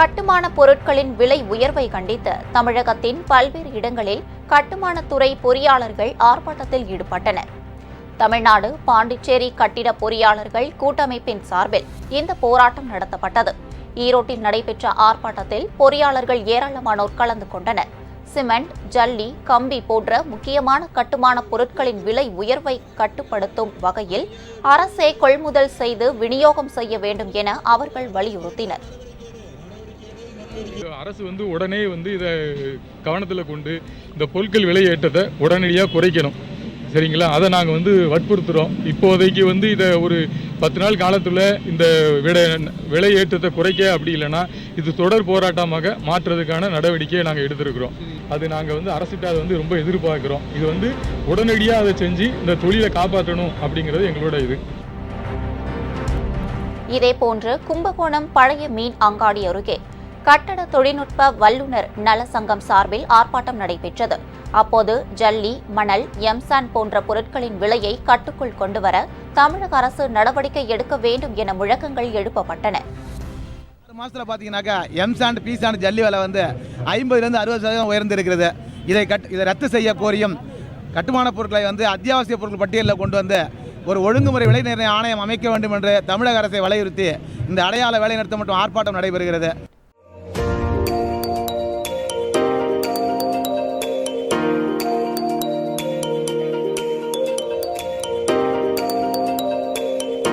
கட்டுமான பொருட்களின் விலை உயர்வை கண்டித்து தமிழகத்தின் பல்வேறு இடங்களில் கட்டுமானத்துறை பொறியாளர்கள் ஆர்ப்பாட்டத்தில் ஈடுபட்டனர். தமிழ்நாடு பாண்டிச்சேரி கட்டிட பொறியாளர்கள் கூட்டமைப்பின் சார்பில் இந்த போராட்டம் நடத்தப்பட்டது. ஈரோட்டில் நடைபெற்ற ஆர்ப்பாட்டத்தில் பொறியாளர்கள் ஏராளமானோர் கலந்து கொண்டனர். சிமெண்ட் ஜல்லி கம்பி போன்ற முக்கியமான கட்டுமான பொருட்களின் விலை உயர்வை கட்டுப்படுத்தும் வகையில் அரசே கொள்முதல் செய்து விநியோகம் செய்ய வேண்டும் என அவர்கள் வலியுறுத்தினர். அரசு வந்து உடனே வந்து இதை கவனத்தில் கொண்டு இந்த பொருட்கள் விலையேற்றத்தை உடனடியாக குறைக்கணும். சரிங்களா? அதை நாங்கள் வந்து வற்புறுத்துகிறோம் இப்போதைக்கு வந்து இதை ஒரு பத்து நாள் காலத்தில் இந்த விலை விலை ஏற்றத்தை குறைக்க அப்படி இல்லைன்னா இது தொடர் போராட்டமாக மாற்றுறதுக்கான நடவடிக்கையை நாங்கள் எடுத்திருக்கிறோம். அது நாங்கள் வந்து அரசுகிட்ட அதை வந்து ரொம்ப எதிர்பார்க்குறோம். இது வந்து உடனடியாக அதை செஞ்சு இந்த தொழிலை காப்பாற்றணும் அப்படிங்கிறது எங்களோட இது. இதேபோன்று கும்பகோணம் பழைய மீன் அங்காடி அருகே கட்டட தொழில்நுட்ப வல்லுநர் நல சங்கம் சார்பில் ஆர்ப்பாட்டம் நடைபெற்றது. அப்போது ஜல்லி மணல் எம்சான் போன்ற பொருட்களின் விலையை கட்டுக்குள் கொண்டுவர தமிழக அரசு நடவடிக்கை எடுக்க வேண்டும் என முழக்கங்கள் எழுப்பப்பட்டன. ஆறு மாதத்தில் பார்த்தீங்கன்னாக்கா எம் சாண்ட் பி சாண்ட் ஜல்லி விலை வந்து ஐம்பதுலேருந்து அறுபது சதவீதம் உயர்ந்திருக்கிறது. இதை கட் இதை ரத்து செய்ய கோரியும் கட்டுமான பொருட்களை வந்து அத்தியாவசிய பொருட்கள் பட்டியலில் கொண்டு வந்து ஒரு ஒழுங்குமுறை விலை நிர்ணய ஆணையம் அமைக்க வேண்டும் என்று தமிழக அரசை வலியுறுத்தி இந்த அடையாள வேலை நிறுத்தம் மற்றும் ஆர்ப்பாட்டம் நடைபெறுகிறது.